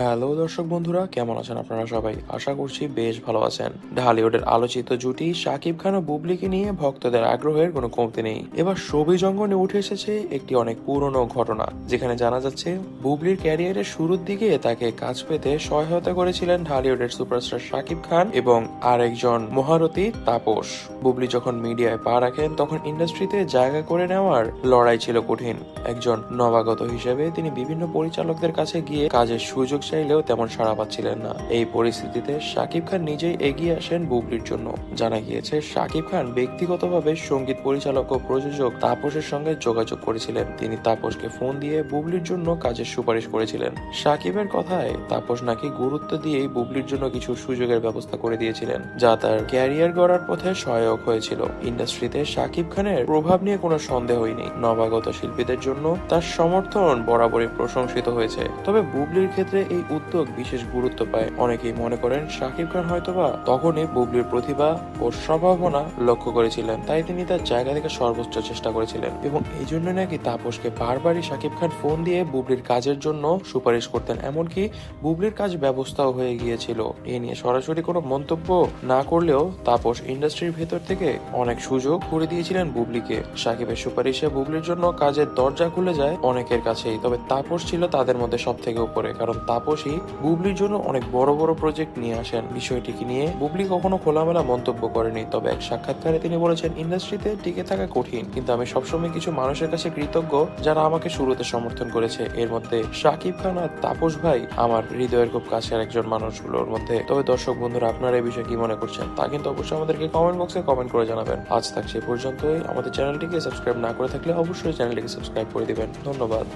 Hello দর্শক বন্ধুরা, কেমন আছেন আপনারা সবাই? আশা করছি বেশ ভালো আছেন। ঢালিউডের আলোচিত জুটি শাকিব খান ও বুবলিকে নিয়ে ভক্তদের আগ্রহের কোনো কমতি নেই। এবার ছবি জঙ্গনে উঠে এসেছে একটি অনেক পুরনো ঘটনা, যেখানে জানা যাচ্ছে বুবলির ক্যারিয়ারের শুরুর দিকে তাকে কাজ পেতে সহায়তা করেছিলেন ঢালিউডের সুপারস্টার শাকিব খান এবং আরেকজন মহারথী তাপস। বুবলি যখন মিডিয়ায় পা রাখেন, তখন ইন্ডাস্ট্রিতে জায়গা করে নেওয়ার লড়াই ছিল কঠিন। একজন নবাগত হিসেবে তিনি বিভিন্ন পরিচালকদের কাছে গিয়ে কাজের সুযোগ চাইলেও তেমন সাড়া পাচ্ছিলেন না। এই পরিস্থিতিতে শাকিব খান নিজেই এগিয়ে আসেন বুবলির জন্য। জানা গিয়েছে, শাকিব খান ব্যক্তিগতভাবে সংগীত পরিচালক ও প্রযোজক তাপসের সঙ্গে যোগাযোগ করেছিলেন। তিনি তাপসকে ফোন দিয়ে বুবলির জন্য কাজের সুপারিশ করেছিলেন। শাকিবের কথায়, তাপস নাকি গুরুত্ব দিয়েই বুবলির জন্য কিছু সুযোগের ব্যবস্থা করে দিয়েছিলেন, যা তার ক্যারিয়ার গড়ার পথে সহায়ক হয়েছিল। ইন্ডাস্ট্রিতে শাকিব খানের প্রভাব নিয়ে কোনো সন্দেহই নেই। নবাগত শিল্পীদের জন্য তার সমর্থন বরাবরই প্রশংসিত হয়েছে। তবে বুবলির ক্ষেত্রে এই উদ্যোগ বিশেষ গুরুত্ব পায়। অনেকেই মনে করেন শাকিব খান হয়তোবা তখনই বুবলির প্রতিভা ও সম্ভাবনা লক্ষ্য করেছিলেন। তাই তিনি তার জায়গা থেকে সর্বোচ্চ চেষ্টা করেছিলেন এবং এই জন্য নাকি তাপসকে বারবারই শাকিব খান ফোন দিয়ে বুবলির কাজের জন্য সুপারিশ করতেন। এমনকি বুবলির কাজ ব্যবস্থাও হয়ে গিয়েছিল। এ নিয়ে সরাসরি কোনো মন্তব্য না করলেও তাপস ইন্ডাস্ট্রির ভেতর থেকে অনেক সুযোগ করে দিয়েছিলেন বুবলিকে। সাকিবের সুপারিশে বুবলির জন্য কাজের দরজা খুলে যায় অনেকের কাছেই। তবে তাপস ছিল তাদের মধ্যে সব থেকে উপরে, কারণ তাপসই বুবলির জন্য অনেক বড় বড় প্রজেক্ট নিয়ে আসেন। বিষয়টিকে নিয়ে বুবলি কখনো খোলামেলা মন্তব্য করেনি, তবে এক সাক্ষাৎকারে তিনি বলেছেন, ইন্ডাস্ট্রিতে টিকে থাকা কঠিন, কিন্তু আমি সবসময় কিছু মানুষের কাছে কৃতজ্ঞ যারা আমাকে শুরুতে সমর্থন করেছে। এর মধ্যে শাকিব খান আর তাপস ভাই আমার হৃদয়ের খুব কাছের একজন মানুষগুলোর মধ্যে। তবে দর্শক বন্ধুরা, আপনারা এই বিষয়ে কি মনে করছেন? তা কিন্তু অবশ্যই আমাদেরকে কমেন্ট বক্সে কমেন্ট করে জানাবেন। আজ থাকছে এ পর্যন্তই। আমাদের চ্যানেলটিকে সাবস্ক্রাইব না করে থাকলে অবশ্যই চ্যানেলটিকে সাবস্ক্রাইব করে দিবেন। ধন্যবাদ।